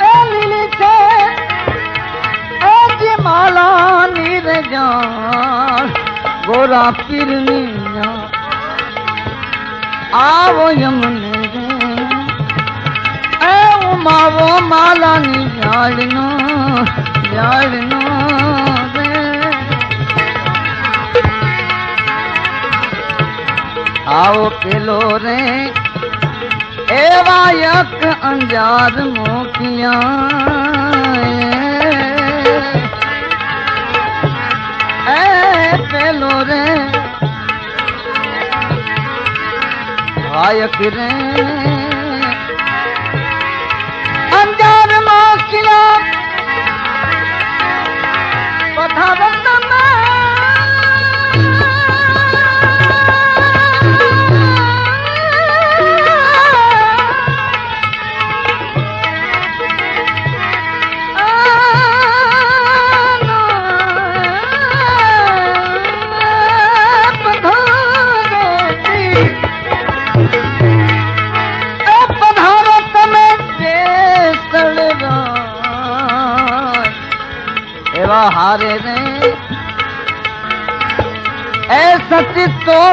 લીલી છે એ જે માલાની રે જાણ ગોરા પીરની આવો યમને એ ઉમાવો માલાની ઝાડનો ઝાડનો આવો પેલો રે એવા યક અંજાર મોકિયા நாயக்கிரே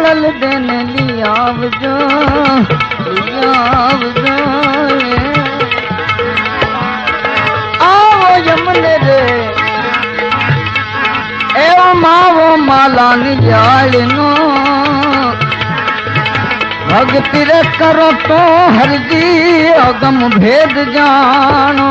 સતી તોળલ દેને લી આવજો આવજો આવો યમને રે એવો માવો માલાની જાળનો ભક્તિ રે કરો તો હરજી અગમ ભેદ જાણો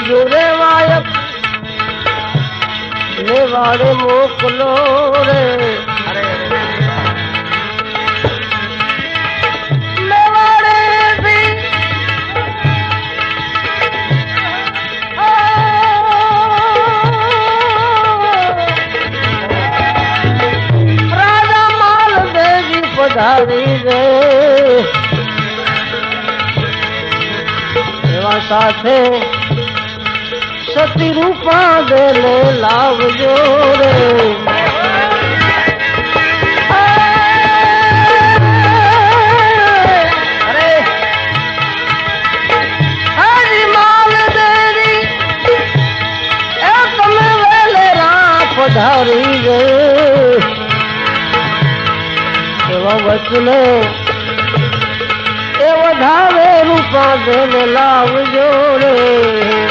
બીજું રેવાયક લેવાડે મોકલો રે પધારી રે એવા સાથે સતી રૂપા દેલે લાવજો રે. પધારી રે એવા વચને એ વધારે રૂપા દેને લાવજો રે.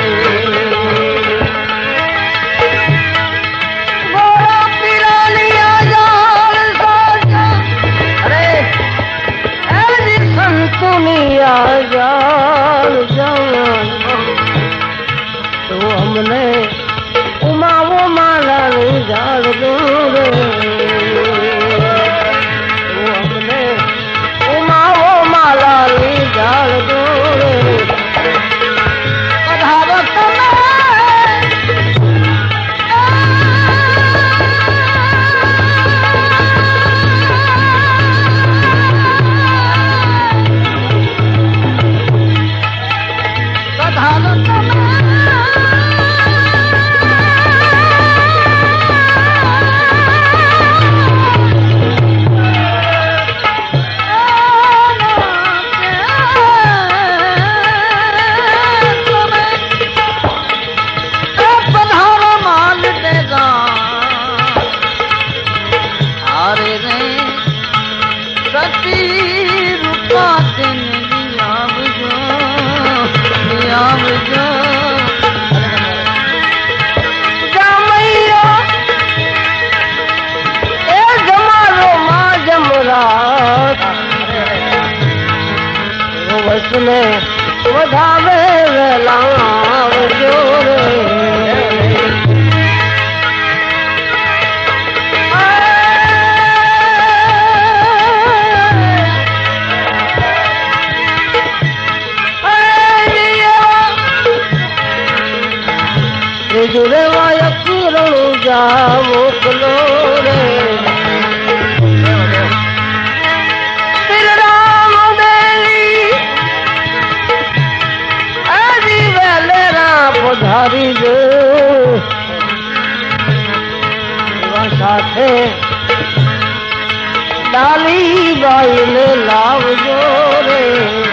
ગુરવાય કિરણ જા મોકલો રે પધારી જો સાથે ડાલી બાઈ ને લાવજો રે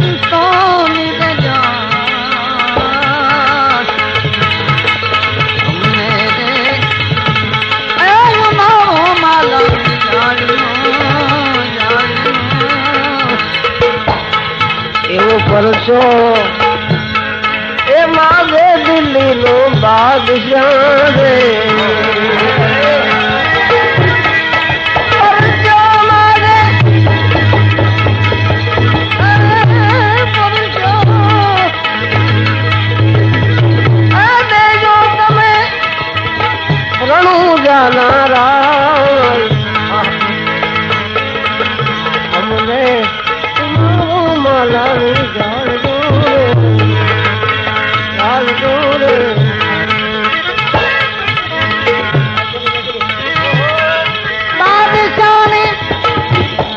ಸಂಪ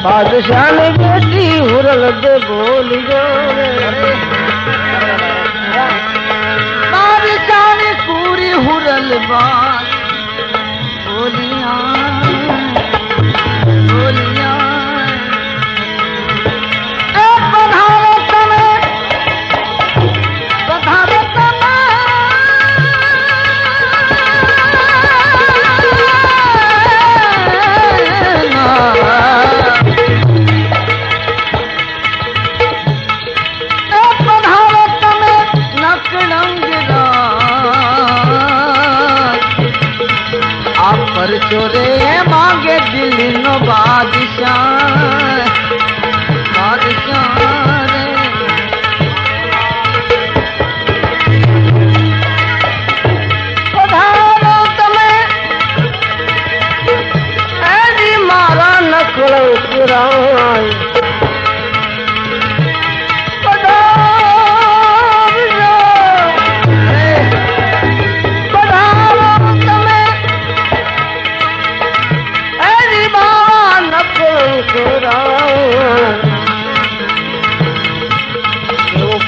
બાદશાહ ને બેટી હુરલ દે બોલ બાદશાહ ને પૂરી હુરલ બા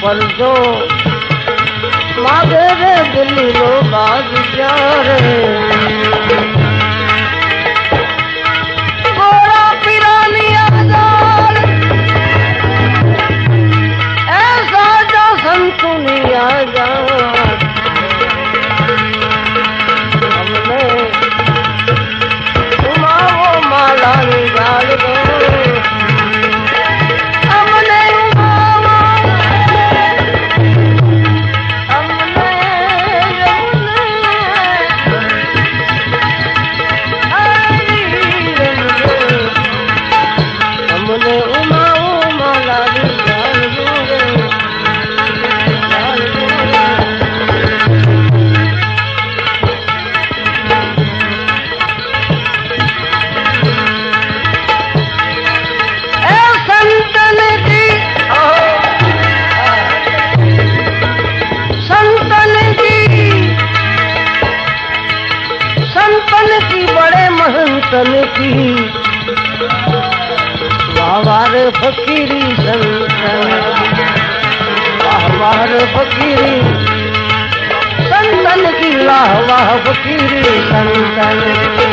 فرزو ماگے رے دل لو باز پیار گورا پیرانی آزار ایسا جسم جان ફકીરી સંતન. વાહ ફકીરી. સંતન કી લાહ વાહ ફકીરી સંતન.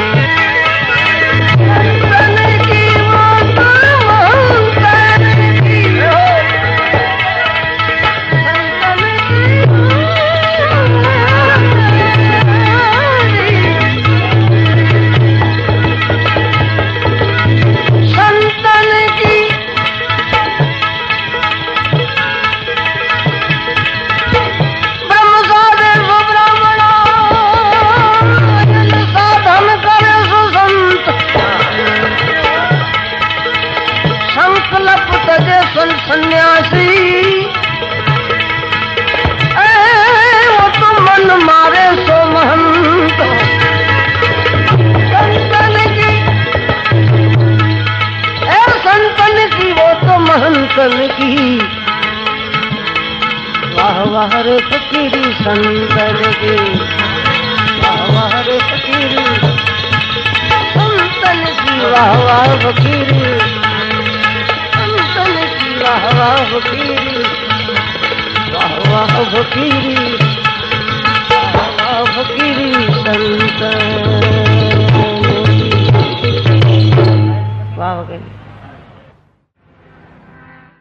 વાહર ફકીરી સંતર ગે વાહર ફકીરી સંતન કી વાહ વાહ ફકીરી સંતન કી વાહ વાહ ફકીરી વાહ વાહ ફકીરી વાહ સંતર વાહ વગેરે